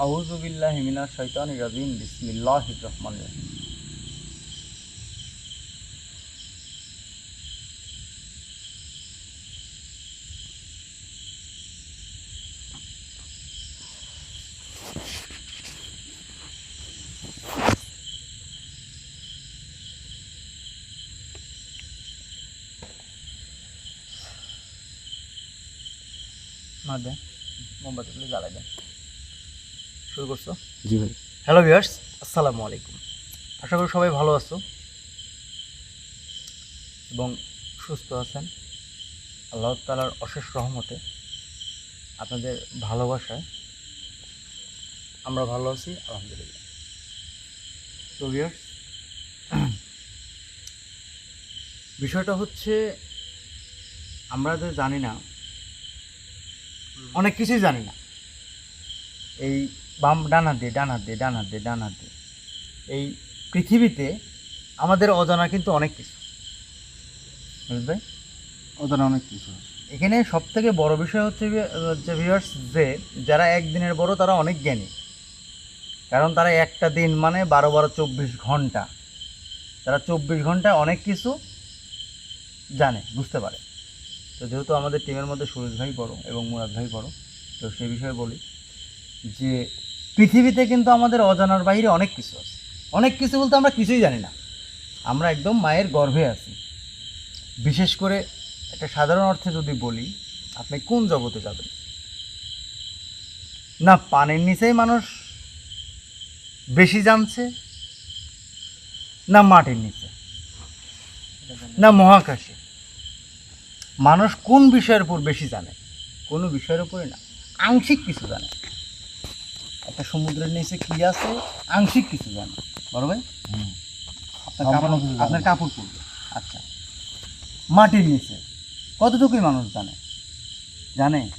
আউজুবিল্লাহ হিমিনা শৈতান রাজিম বিসমিল্লাহ রহমান রহিম। না মোমবাতিগুলো জ্বালাই দেন। শুরু করছ? জি ভাই। হ্যালো ভিউয়ার্স আসসালামু আলাইকুম। আশা করি সবাই ভালো আছো এবং সুস্থ আছেন। আল্লাহ তালার অশেষ রহমতে আপনাদের ভালোবাসায় আমরা ভালো আছি আলহামদুলিল্লাহ। তো ভিউয়ার্স বিষয়টা হচ্ছে আমরা যে জানি না অনেক কিছুই জানি না। এই বাম ডান হাত দিয়ে ডান হাত দিয়ে ডান হাত দিয়ে ডান হাত দিয়ে। এই পৃথিবীতে আমাদের অজানা কিন্তু অনেক কিছু। বুঝবে অজানা অনেক কিছু এখানে সব থেকে বড় বিষয় হচ্ছে হচ্ছে ভিউয়ার্স যে যারা একদিনের বড় তারা অনেক জ্ঞানী। কারণ তারা একটা দিন মানে বারো বারো চব্বিশ ঘণ্টা। তারা চব্বিশ ঘন্টায় অনেক কিছু জানে বুঝতে পারে। তো যেহেতু আমাদের টিমের মধ্যে সুরেশ ভাই বড় এবং মুরাদ ভাই বড় তো সেই বিষয়ে বলি। যে পৃথিবীতে কিন্তু আমাদের অজানার বাইরে অনেক কিছু আছে। অনেক কিছু বলতে আমরা কিছুই জানি না। আমরা একদম মায়ের গর্ভে আছি। বিশেষ করে একটা সাধারণ অর্থে যদি বলি, আপনি কোন জগতে যাবেন? না, পানির নিচেই মানুষ বেশি জানছে, না মাটির নিচে, না মহাকাশে। মানুষ কোন বিষয়ের উপর বেশি জানে? কোনো বিষয়ের উপরে না। আংশিক কিছু জানে। একটা সমুদ্রের নিচে কি আছে? আংশিক কিছু জানে। বড় ভাই? আপনার কাপড় আপনার কাপড় পরবে। আচ্ছা। মাটির নিচে। কতটুকুই মানুষ জানে? জানে?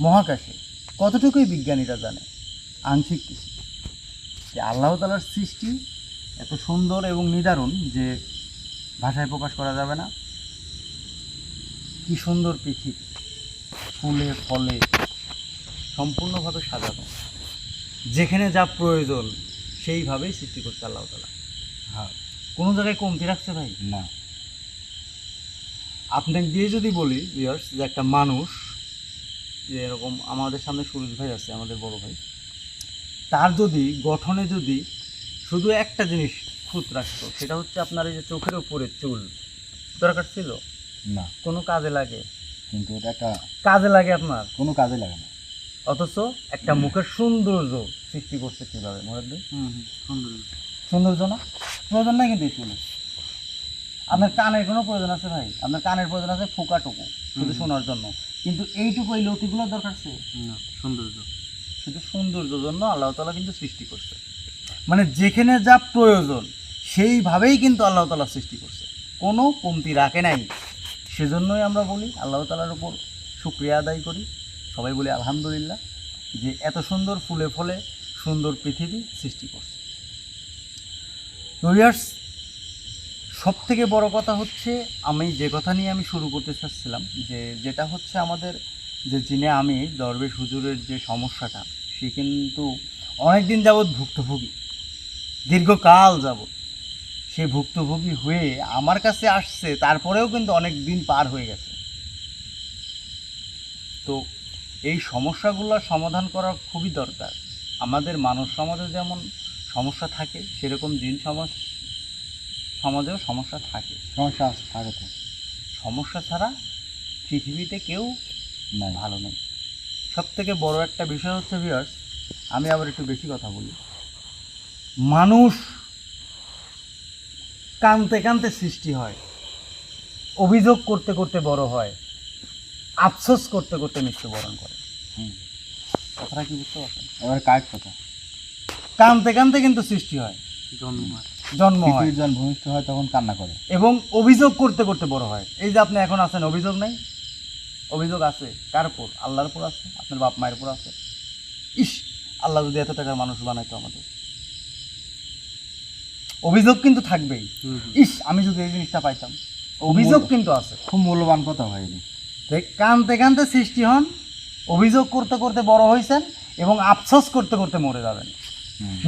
মহাকাশে। কতটুকুই বিজ্ঞানীরা জানে? আংশিক কিছু। যে আল্লাহ তালার সৃষ্টি এত সুন্দর এবং নিদারুণ যে ভাষায় প্রকাশ করা যাবে না। কি সুন্দর পৃথিবী। ফুলে ফলে সম্পূর্ণভাবে সাজানো। যেখানে যা প্রয়োজন সেইভাবেই সৃষ্টি করছে আল্লাহ তালা হ্যাঁ। কোনো জায়গায় কমতি রাখছে ভাই? না। আপনাকে দিয়ে যদি বলি ভিউয়ার্স যে একটা মানুষ যে এরকম আমাদের সামনে সুরজ ভাই আছে আমাদের বড় ভাই তার যদি গঠনে যদি শুধু একটা জিনিস খুঁত রাখতো সেটা হচ্ছে আপনার এই যে চোখের উপরে চুল। দরকার ছিল? না। কোনো কাজে লাগে? কিন্তু এটা একটা কাজে লাগে আপনার? কোনো কাজে লাগে না। অথচ একটা মুখের সৌন্দর্য সৃষ্টি করছে কীভাবে মনে ভাই? সৌন্দর্য। না? প্রয়োজন নাই কিন্তু এই আপনার কানের কোনো প্রয়োজন আছে ভাই? আপনার কানের প্রয়োজন আছে ফোকাটুকু শুধু শোনার জন্য। কিন্তু এইটুকু এই লতিগুলো দরকার না সৌন্দর্য। শুধু সৌন্দর্যের জন্য আল্লাহ তালা কিন্তু সৃষ্টি করছে। মানে যেখানে যা প্রয়োজন সেইভাবেই কিন্তু আল্লাহ তালা সৃষ্টি করছে। কোনো কমতি রাখে নাই। সেজন্যই আমরা বলি আল্লাহ তালার উপর শুক্রিয়া আদায় করি। সবাই বলি আলহামদুলিল্লাহ যে এত সুন্দর ফুলে ফলে সুন্দর পৃথিবী সৃষ্টি করছে। ভিউয়ার্স সব থেকে বড় কথা হচ্ছে আমি যে কথা নিয়ে আমি শুরু করতে চাচ্ছিলাম যে যেটা হচ্ছে আমাদের যে যিনি আমি দরবেশ হুজুরের যে সমস্যাটা, সে কিন্তু অনেক দিন যাবৎ ভুক্তভোগী, দীর্ঘকাল যাবৎ সে ভুক্তভোগী হয়ে আমার কাছে আসছে, তারপরেও কিন্তু অনেক দিন পার হয়ে গেছে। তো এই সমস্যাগুলো সমাধান করা খুবই দরকার। আমাদের মানব সমাজে যেমন সমস্যা থাকে সেরকম জিন সমাজ সমাজেও সমস্যা থাকে। সমস্যা থাকে সমস্যা ছাড়া পৃথিবীতে কেউ নাই। ভালো নেই। সব থেকে বড় একটা বিষয় হচ্ছে ভিউয়ার্স আমি আবার একটু বেশি কথা বলি। মানুষ কানতে কানতে সৃষ্টি হয় অভিযোগ করতে করতে বড় হয়। আফসোস করতে করতে মৃত্যুবরণ করে। কথাটা কি বুঝতে পারছেন? এবার কাজ কথা? কানতে কানতে কিন্তু সৃষ্টি হয়। জন্ম হয়। জন্ম হয়। ভূমিষ্ঠ হয় তখন কান্না করে। এবং অভিযোগ করতে করতে বড় হয়। এই যে আপনি এখন আছেন অভিযোগ নেই? অভিযোগ আছে। কার উপর? আল্লাহর উপর আছে? আপনার বাপ মায়ের উপর আছে? ইস আল্লাহ যদি এত টাকার মানুষ বানাইতো আমাদের। অভিযোগ কিন্তু থাকবেই। ইস আমি যদি এই জিনিসটা পাইতাম। অভিযোগ কিন্তু আছে। খুব মূল্যবান কথা হয়নি কানতে কানতে সৃষ্টি হন অভিযোগ করতে করতে বড় হয়েছেন এবং আফসোস করতে করতে মরে যাবেন।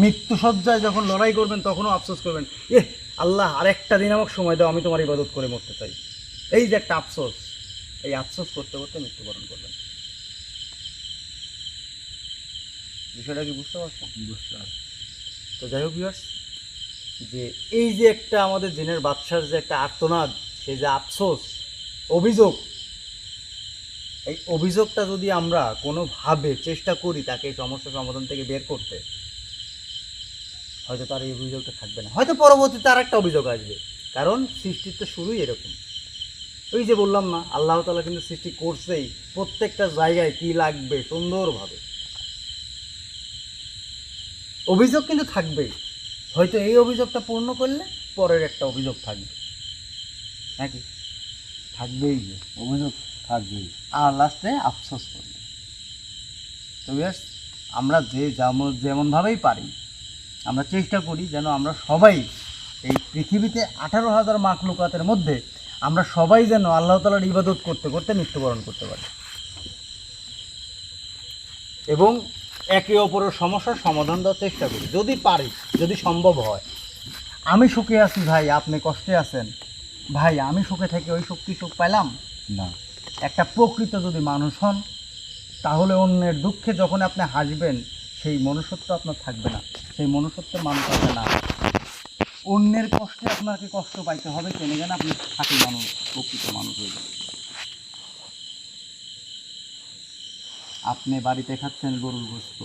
মৃত্যু সজ্জায় যখন লড়াই করবেন তখনও আফসোস করবেন এ আল্লাহ আরেকটা দিন আমাকে সময় দাও আমি তোমার ইবাদত করে মরতে চাই। এই যে একটা আফসোস এই আফসোস করতে করতে মৃত্যুবরণ করবেন। বিষয়টা কি বুঝতে পারছেন? বুঝতে পারছি। তো যাই হোক ভিউয়ার্স যে এই যে একটা আমাদের জিনের বাদশার যে একটা আর্তনাদ সে যে আফসোস অভিযোগ এই অভিযোগটা যদি আমরা কোনোভাবে চেষ্টা করি তাকে এই সমস্যা সমাধান থেকে বের করতে, হয়তো তার এই অভিযোগটা থাকবে না। হয়তো পরবর্তীতে আর একটা অভিযোগ আসবে। কারণ সৃষ্টির তো শুরুই এরকম। ওই যে বললাম না, আল্লাহ তালা কিন্তু সৃষ্টি করছেই। প্রত্যেকটা জায়গায় কি লাগবে, সুন্দরভাবে। অভিযোগ কিন্তু থাকবেই। হয়তো এই অভিযোগটা পূর্ণ করলে পরের একটা অভিযোগ থাকবে। নাকি? থাকবেই যে, অভিযোগ। থাকবেই আর লাস্টে আফসোস করবে তো ব্যাস আমরা যে যেমন যেমনভাবেই পারি, আমরা চেষ্টা করি যেন আমরা সবাই এই পৃথিবীতে আঠারো হাজার মাকলুকাতের মধ্যে আমরা সবাই যেন আল্লাহ তালার ইবাদত করতে করতে মৃত্যুবরণ করতে পারি। এবং একে অপরের সমস্যার সমাধান দেওয়ার চেষ্টা করি। যদি পারি, যদি সম্ভব হয়। আমি সুখে আছি ভাই, আপনি কষ্টে আছেন। ভাই, আমি সুখে থেকে ওই শক্তি সুখ পেলাম না। একটা প্রকৃত যদি মানুষ হন, তাহলে অন্যের দুঃখে যখন আপনি হাসবেন, সেই মনুষ্যত্ব আপনার থাকবে না, সেই মনুষ্যত্বের মানুষ হবে না। অন্যের কষ্টে আপনাকে কষ্ট পাইতে হবে, কেনে যেন আপনি খাঁটি মানুষ, প্রকৃত মানুষ হয়ে যাবেন। আপনি বাড়িতে খাচ্ছেন গরুর গোস্ত,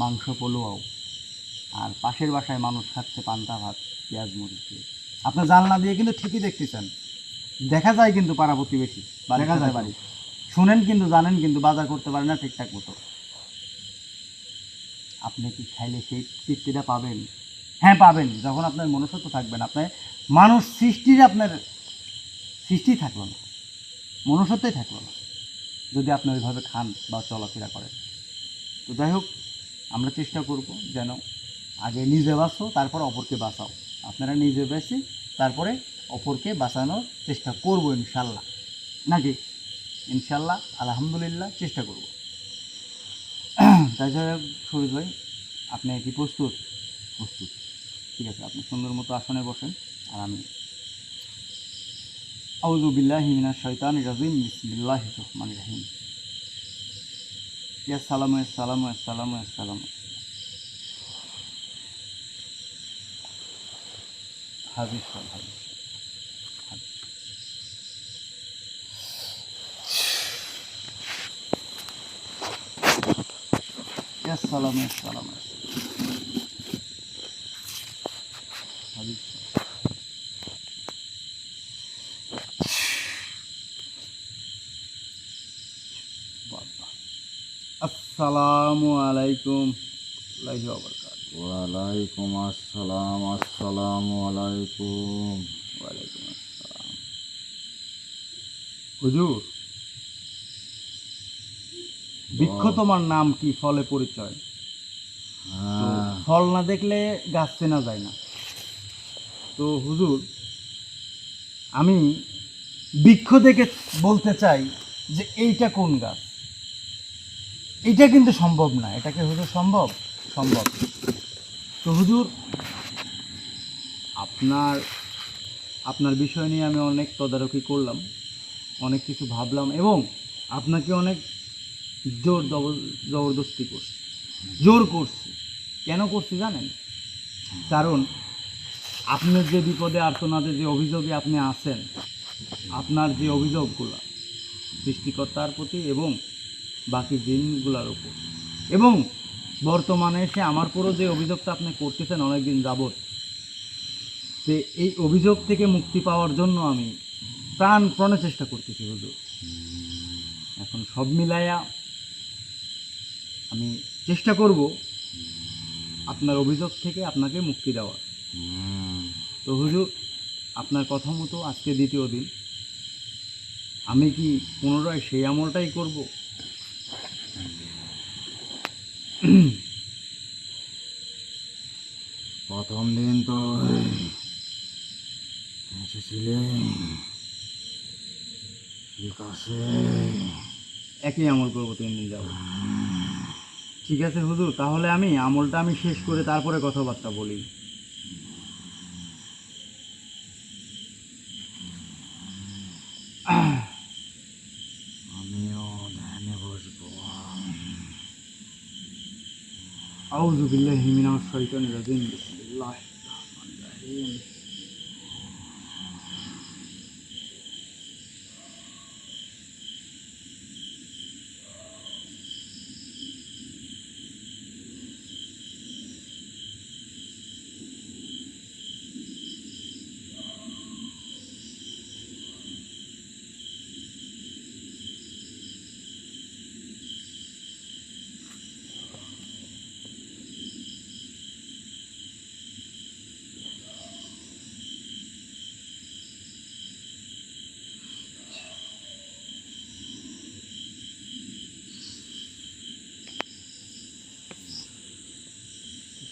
মাংস পোলোয়াও, আর পাশের বাসায় মানুষ খাচ্ছে পান্তা ভাত, পেঁয়াজ মরিচ আপনার জানলা দিয়ে কিন্তু ঠিকই দেখতেছেন। দেখা যায় কিন্তু পাড়া প্রতিবেশী দেখা যায়। বাড়ি শুনেন কিন্তু জানেন কিন্তু বাজার করতে পারে না ঠিকঠাক মতো। আপনি কি খাইলে সেই তৃপ্তিটা পাবেন? হ্যাঁ পাবেন যখন আপনার মনুষ্যত্ব থাকবেন আপনার মানুষ সৃষ্টির আপনার সৃষ্টি থাকল না মনুষ্যত্বই থাকল না যদি আপনি ওইভাবে খান বা চলাফেরা করেন। তো যাই হোক আমরা চেষ্টা করব যেন আগে নিজে বাঁচো তারপর অপরকে বাঁচাও। আপনারা নিজে বেঁচে তারপরে অপরকে বাঁচানোর চেষ্টা করব ইনশাল্লাহ। নাকি? ইনশাল্লাহ, আলহামদুলিল্লাহ চেষ্টা করব। হোক সুরজ ভাই, আপনি কি প্রস্তুত প্রস্তুত। ঠিক আছে, আপনি সুন্দর মতো আসনে বসেন। আর আমি আউযু বিল্লাহি মিনাশ শাইতানির রাজিম, বিসমিল্লাহির রহমানির রহিম। ইয়া সালামু আসসালামু আসসালামু আসসালামু হাজির হাজির হাজির। ইয়া সালামু আসসালামু আলাইকুম। ওয়ালাইকুম আসসালাম আসসালামু আলাইকুম। ওয়ালাইকুম আসসালাম। হুজুর বৃক্ষ তোমার নাম কি? ফলে পরিচয়। তো ফল না দেখলে গাছ চেনা যায় না। তো হুজুর আমি বৃক্ষ দেখে বলতে চাই যে এইটা কোন গাছ? এটা কিন্তু সম্ভব না। এটাকে হুজুর সম্ভব? সম্ভব। তো হুজুর আপনার আপনার বিষয় নিয়ে আমি অনেক তদারকি করলাম অনেক কিছু ভাবলাম এবং আপনাকে অনেক জোর জবর- জবরদস্তি করছি। জোর করছি। কেন করছি জানেন? কারণ আপনার যে বিপদে আর্তনাদে যে অভিযোগে আপনি আছেন, আপনার যে অভিযোগগুলো, সৃষ্টিকর্তার প্রতি এবং বাকি জিনগুলোর উপর। এবং বর্তমানে এসে আমার পুরো যে অভিযোগটা আপনি করতেছেন অনেকদিন যাবৎ, যে এই অভিযোগ থেকে মুক্তি পাওয়ার জন্য আমি প্রাণপণে চেষ্টা করতেছি হুজুর। এখন সব মিলাইয়া আমি চেষ্টা করব আপনার অভিযোগ থেকে আপনাকে মুক্তি দেওয়া হুম, তো হুজুর আপনার কথা মতো আজকে দ্বিতীয় দিন। আমি কি পুনরায় সেই আমলটাই করব? প্রথম দিন তো এসেছিলেন। ঠিক আছে একই আমল করব তিন দিন যাব ঠিক আছে হুজুর তাহলে আমি আমলটা আমি শেষ করে তারপরে কথাবার্তা বলি। আউযু মিনাশ শাইতানির রাজিম বিসমিল্লাহির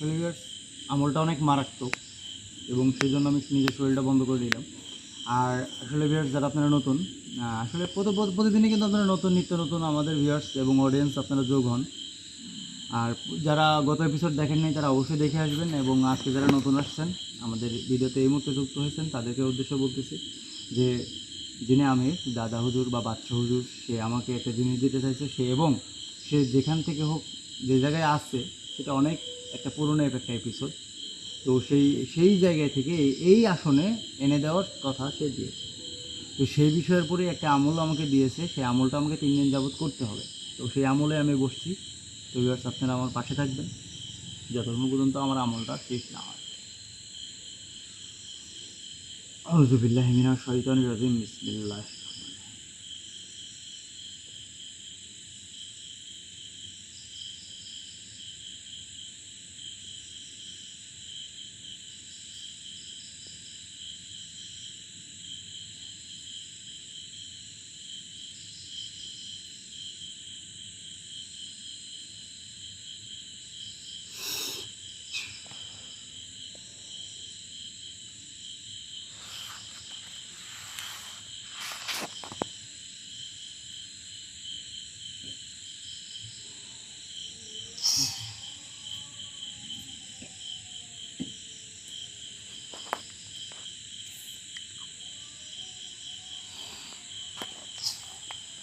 আসলে আমলটা অনেক মারাত্মক এবং সেই জন্য আমি নিজের শরীরটা বন্ধ করে দিলাম। আর আসলে ভিউয়ার্স যারা আপনারা নতুন আসলে প্রতি- প্রতি- প্রতিদিনই কিন্তু আপনারা নতুন, নিত্য নতুন আমাদের ভিউয়ার্স এবং অডিয়েন্স আপনারা যোগ হন। আর যারা গত এপিসোড দেখেন নাই, তারা অবশ্যই দেখে আসবেন এবং আজকে যারা নতুন আসছেন, আমাদের ভিডিওতে এই মুহূর্তে যুক্ত হয়েছেন, তাদেরকে উদ্দেশ্য বলতেছি যে, যিনি আমি দাদা হুজুর বা বাচ্চা হুজুর, সে আমাকে একটা জিনিস দিতে চাইছে, সে এবং সে যেখান থেকে হোক, যে জায়গায় আসছে, সেটা অনেক একটা পুরনো একটা এপিসোড তো সেই সেই জায়গায় থেকে এই- আসনে এনে দেওয়ার কথা সে দিয়েছে। তো সেই বিষয়ের পরে একটা আমল আমাকে দিয়েছে, সেই আমলটা আমাকে তিন দিন যাবৎ করতে হবে। তো সেই আমলে আমি বসছি। তো ভিউয়ার্স আপনারা আমার পাশে থাকবেন। যতক্ষণ পর্যন্ত আমার আমলটা শেষ না হয়। আউযুবিল্লাহি মিনাশ শাইতানির রাজিম। বিসমিল্লাহ।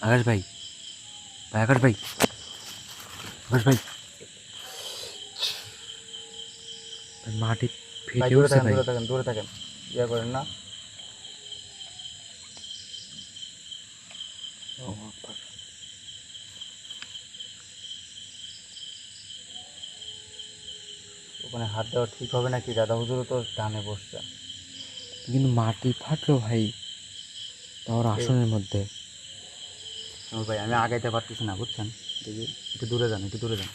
আকাশ ভাই ভাই আকাশ ভাই আকাশ ভাই। মাটি ফেটে দূরে উঠছে থাকেন ভাই। দূরে থাকেন দূরে থাকেন। ইয়া করেন না। ওখানে হাত দেওয়া ঠিক হবে নাকি? দাদা হুজুরও তো ডানে বসছে। কিন্তু মাটি ফাটলো ভাই তার আসনের মধ্যে। ভাই আমি আগাইতে পারতেছি না বুঝছেন? দেখি একটু দূরে যান একটু দূরে যান।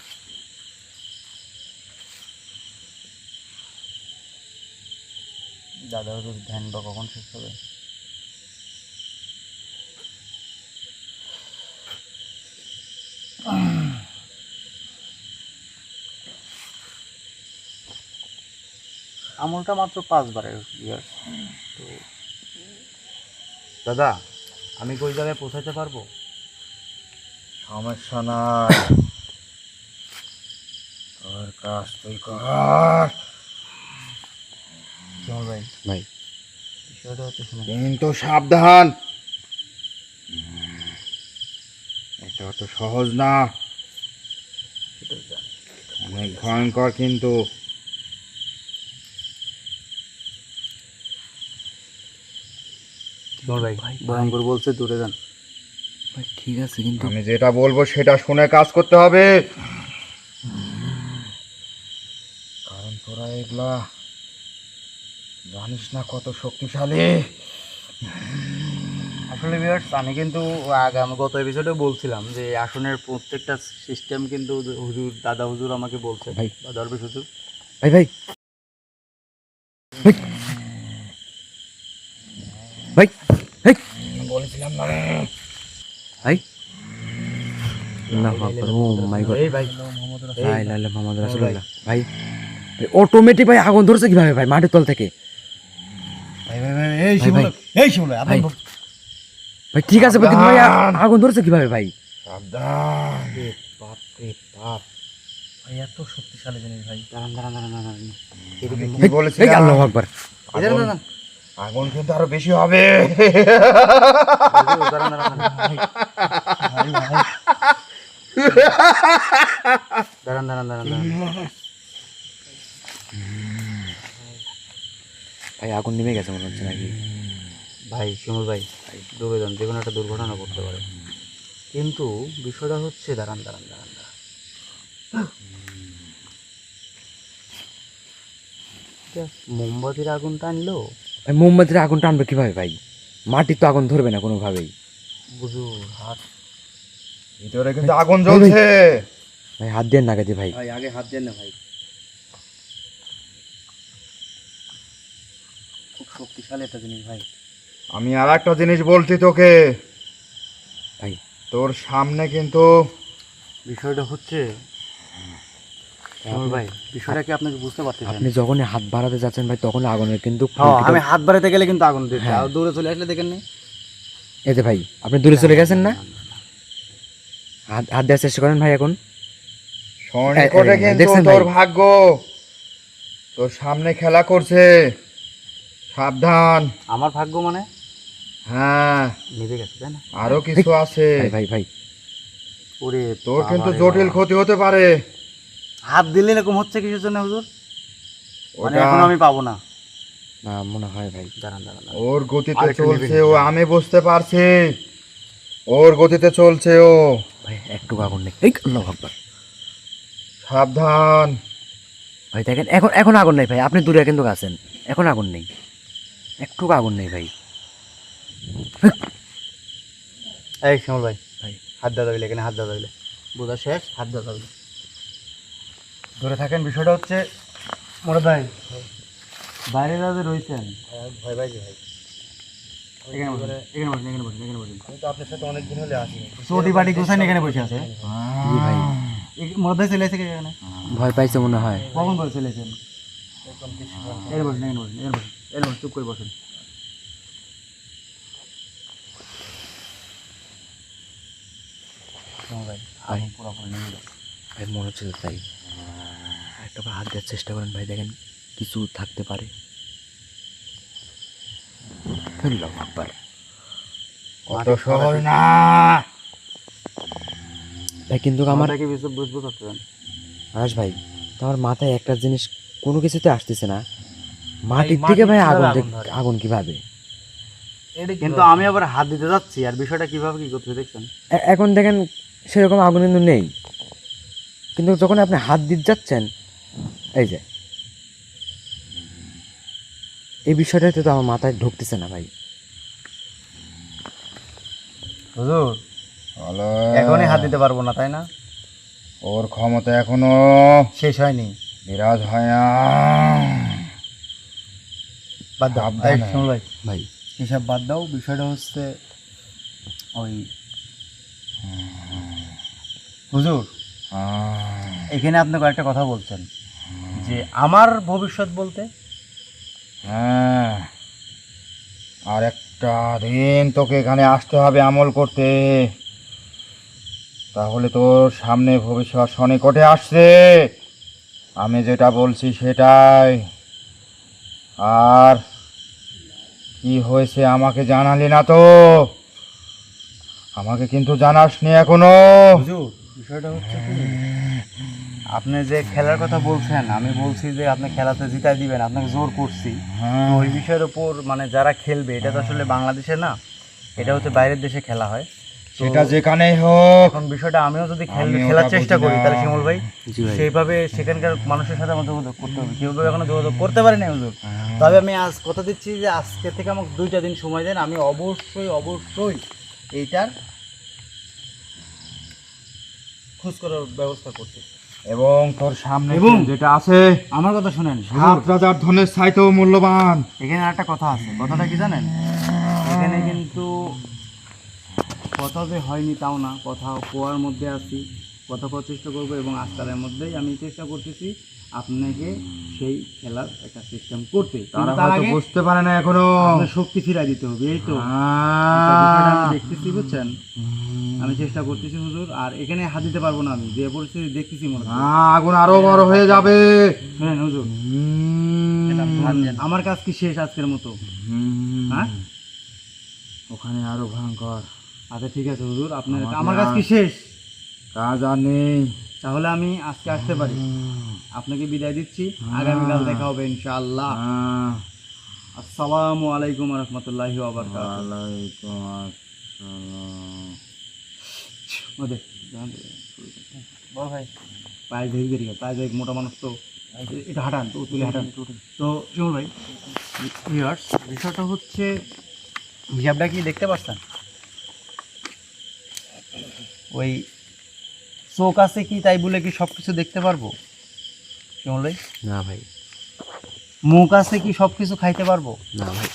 দাদা হুজুর ধ্যান বা কখন শেষ হবে? আমলটা মাত্র পাঁচবারের ইয়ার তো দাদা আমি কই জায়গায় পৌঁছাতে পারব? সমস্যা নাই। তোর কাজ তুই কর। ভাই। ভাই। বিষয়টা হচ্ছে কিন্তু সাবধান। এটা তো সহজ না। অনেক ভয়ঙ্কর কিন্তু। ভয়ঙ্কর বলছে দূরে যান। ঠিক আছে কিন্তু আমি যেটা বলব সেটা শুনে কাজ করতে হবে। কারণ তোরা এগুলা জানিস না কত শক্তিশালী। আসলে ভিউয়ার্স আমি কিন্তু আগে আমি গত এপিসোডে বলছিলাম যে আসনের প্রত্যেকটা সিস্টেম কিন্তু হুজুর দাদা হুজুর আমাকে বলছে ভাই। বা দরবেশ হুজুর। ভাই ভাই। ভাই। ভাই। ভাই। বলেছিলাম না। ভাই? আল্লাহু আকবার ও মাই গড এই ভাই। লা ইলাহা মুহাম্মাদুর রাসূলুল্লাহ। ভাই ভাই অটোমেটিক ভাই আগুন ধরছে কীভাবে ভাই মাটির তল থেকে? ভাই ভাই ভাই এই ভাই, এই শিমুল আপনি ভাই। ভাই ঠিক আছে ভাই ভাই আগুন ধরছে কীভাবে ভাই? সাবধান। বাপ রে বাপ। ভাই এত শক্তিশালী জিনিস ভাই। দাঁড়ান দাঁড়ান দাঁড়ান দাঁড়ান। কি বলেছিলাম আল্লাহু আকবার। দাঁড়ান, দাঁড়ান। আগুন কিন্তু আরও বেশি হবে। দাঁড়ান, দাঁড়ান, দাঁড়ান। ভাই, আগুন নেমে গেছে মনে হচ্ছে নাকি? ভাই শিমুল ভাই ডুবে যান যে কোনো একটা দুর্ঘটনা ঘটতে পারে। কিন্তু বিষয়টা হচ্ছে দাঁড়ান দাঁড়ান দাঁড়ান দাঁড়ান। মোমবাতির আগুন টানলো ভাই মোমবাতির আগুন টানবে কীভাবে ভাই? মাটির তো আগুন ধরবে না কোনোভাবেই। বুঝুর হাত। ভিতরে কিন্তু আগুন জ্বলছে। ভাই হাত দিয়ে নাগাদি ভাই। ভাই আগে হাত দেন না ভাই। খুব শক্তিশালী একটা জিনিস ভাই। আমি আর একটা জিনিস বলছি তোকে। ভাই। তোর সামনে কিন্তু বিষয়টা হচ্ছে ভাই। বিষয়টা কি আপনি কি বুঝতে পারতেছেন? আপনি যখনই হাত বাড়াতে যাচ্ছেন ভাই তখন আগুনের কিন্তু হ্যাঁ আমি হাত বাড়াতে গেলে কিন্তু আগুন আর দূরে চলে আসলে দেখেন নি। এতে ভাই আপনি দূরে চলে গেছেন না হাত হাত দেওয়ার চেষ্টা করেন ভাই এখন। কিন্তু তোর ভাগ্য। তোর সামনে খেলা করছে। সাবধান। আমার ভাগ্য মানে? হ্যাঁ। নিভে গেছে তাই না? আরও কিছু আছে। ভাই ভাই ভাই। ওরে তোর কিন্তু জটিল ক্ষতি হতে পারে। হাত দিলে এরকম হচ্ছে কিসের জন্য হুজুর? মানে এখন আমি পাবো না। না মনে হয় ভাই। দাঁড়ান দাঁড়ান। ওর গতিতে চলছে ও আমি বুঝতে পারছি। ওর গতিতে চলছে ও। ভাই একটু আগুন নেই। এই আল্লাহ আকবার। সাবধান। ভাই দেখেন এখন এখন আগুন নেই ভাই। আপনি দূরে কিন্তু আছেন। এখন আগুন নেই। একটু আগুন নেই ভাই। এই শিমুল ভাই। ভাই। হাত যাবে এখানে হাত যাবে বোঝা শেষ? হাত যাবে ধরে থাকেন বিষয়টা হচ্ছে মোরা ভাই। বাইরে যাতে রয়েছেন ভয় ভাই ভাই এখানে বসেন এখানে বসেন এখানে বসেন এখানে বসেন। তো আপনার সাথে অনেক দিন হলে আসি। চটি বাটি গোছান এখানে বসে আছে। ভাই। মোরা ভাই চলে এসে এখানে? ভয় পাইছে মনে হয়। কখন বসেন এখানে বসেন এর বসেন এর বসেন চুপ করে বসেন। ভাই পুরোপুরি নিয়ে ভাই মনে হচ্ছে তাই। একটা বার হাত দেওয়ার চেষ্টা করেন ভাই দেখেন কিছু থাকতে পারে। অত সহজ না। ভাই কিন্তু আমার পারতেন আকাশ ভাই তো আমার মাথায় একটা জিনিস কোনো কিছুতে আসতেছে না। মাটির থেকে ভাই আগুন? আগুন কীভাবে? কিন্তু আমি আবার হাত দিতে যাচ্ছি আর বিষয়টা কীভাবে কি করতে দেখছেন? এখন দেখেন সেরকম আগুন কিন্তু নেই। কিন্তু যখন আপনি হাত দিতে যাচ্ছেন এই যে। এই বিষয়টাতে তো আমার মাথায় ঢুকতেছে না ভাই। হুজুর এখনই হাত দিতে পারব না তাই না? ওর ক্ষমতা এখনও শেষ হয়নি। বিরাজ হয় না। বাদ দাও। ভাই। ভাই। হিসাব বাদ দাও। বিষয়টা হচ্ছে ওই হুজুর আহ, এখানে আপনি কয়েকটা কথা বলছেন। যে আমার ভবিষ্যৎ বলতে? হ্যাঁ। আর একটা দিন তোকে এখানে আসতে হবে আমল করতে। তাহলে তোর সামনে ভবিষ্যৎ সনিকটে আসছে। আমি যেটা বলছি সেটাই। আর কি হয়েছে আমাকে জানালি না তো? আমাকে কিন্তু জানাসনি এখনও। বিষয়টা হচ্ছে আপনি যে খেলার কথা বলছেন আমি বলছি যে আপনি খেলাতে জিতাই দিবেন আপনাকে জোর করছি। হ্যাঁ, ওই বিষয়ের ওপর মানে যারা খেলবে এটা তো আসলে বাংলাদেশে না এটা হচ্ছে বাইরের দেশে খেলা হয়। সেটা যেখানেই হোক। এখন বিষয়টা আমিও যদি খেলার চেষ্টা করি তাহলে শিমুল ভাই সেইভাবে সেখানকার মানুষের সাথে আমাদের যোগাযোগ করতে হবে। কীভাবে এখনও যোগাযোগ করতে পারি না হুজুর তবে আমি আজ কথা দিচ্ছি যে আজকে থেকে আমাকে দুইটা দিন সময় দেন। আমি অবশ্যই অবশ্যই এইটার খোঁজ করার ব্যবস্থা করতেছি এবং তোর সামনে এবং- যেটা আছে আমার কথা শুনেন সাত রাজার ধনের চাইতেও মূল্যবান। এখানে একটা কথা আছে কথাটা কি জানেন? এখানে কিন্তু কথা যে হয়নি তাও না কথা কোয়ার মধ্যে আছি কথা প্রচেষ্টা চেষ্টা করব এবং আস্তারের মধ্যেই আমি চেষ্টা করতেছি আপনাকে সেই খেলার একটা সিস্টেম করতে তারা হয়তো বুঝতে পারে না এখনও। শক্তি ফিরাই দিতে হবে এই তো। আমি দেখতেছি বুঝছেন? আমি চেষ্টা করতেছি হুজুর। আর এখানে হাত দিতে পারব না আমি যে পরিস্থিতি দেখতেছি মনে আগুন আরও বড় হয়ে যাবে। শুনেন হুজুর। আমার কাজ কি শেষ আজকের মতো? হ্যাঁ? ওখানে আরও ভয়ঙ্কর। আচ্ছা ঠিক আছে হুজুর। আপনার আমার কাজ কি শেষ? কাজ আর নেই। তাহলে আমি আজকে আসতে পারি। আপনাকে বিদায় দিচ্ছি। আগামীকাল দেখা হবে ইনশাআল্লাহ। হ্যাঁ। আসসালামু আলাইকুম রহমতুল্লাহি পায়ে ধরে বেরিয়ে পায়ে ধরে মোটা মানুষ তো। এটা হাঁটান তো তুলে হাঁটান। তো শিমুল ভাই ভিউয়ার্স বিষয়টা হচ্ছে হিসাবটা কি দেখতে পাচ্ছেন ওই চোখ আছে কি তাই বলে কি সব কিছু দেখতে পারব? না ভাই। মুখ আছে কি সব কিছু খাইতে পারব? না ভাই।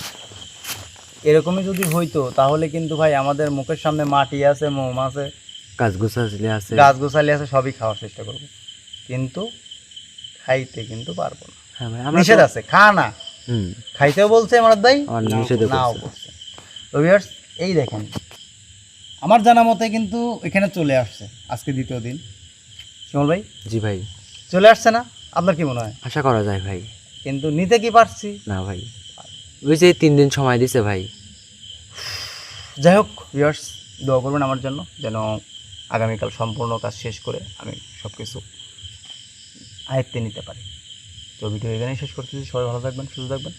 এরকমই যদি হইতো তাহলে কিন্তু ভাই আমাদের মুখের সামনে মাটি আছে মোম আছে কাজ গোছালে আছে। গাছ গোছালি আছে সবই খাওয়ার চেষ্টা করব। কিন্তু খাইতে কিন্তু পারব না। হ্যাঁ ভাই আমরা নিষেধ আছে খা না। হুম। খাইতেও বলছে আমার দাই নাও। বলছে। এই দেখেন আমার জানা মতে কিন্তু এখানে চলে আসছে আজকে দ্বিতীয় দিন। শিমল ভাই? জি ভাই। চলে আসছে না? আপনার কি মনে হয়? আশা করা যায় ভাই। কিন্তু নিতে কি পারছি? না ভাই। ওই যে তিন দিন সময় দিছে ভাই। যাই হোক ভিউয়ার্স দোয়া করবেন আমার জন্য যেন আগামীকাল সম্পূর্ণ কাজ শেষ করে আমি সব কিছু আয়ত্তে নিতে পারি। তো ভিডিও এখানেই শেষ করতেছি। সবাই ভালো থাকবেন সুস্থ থাকবেন।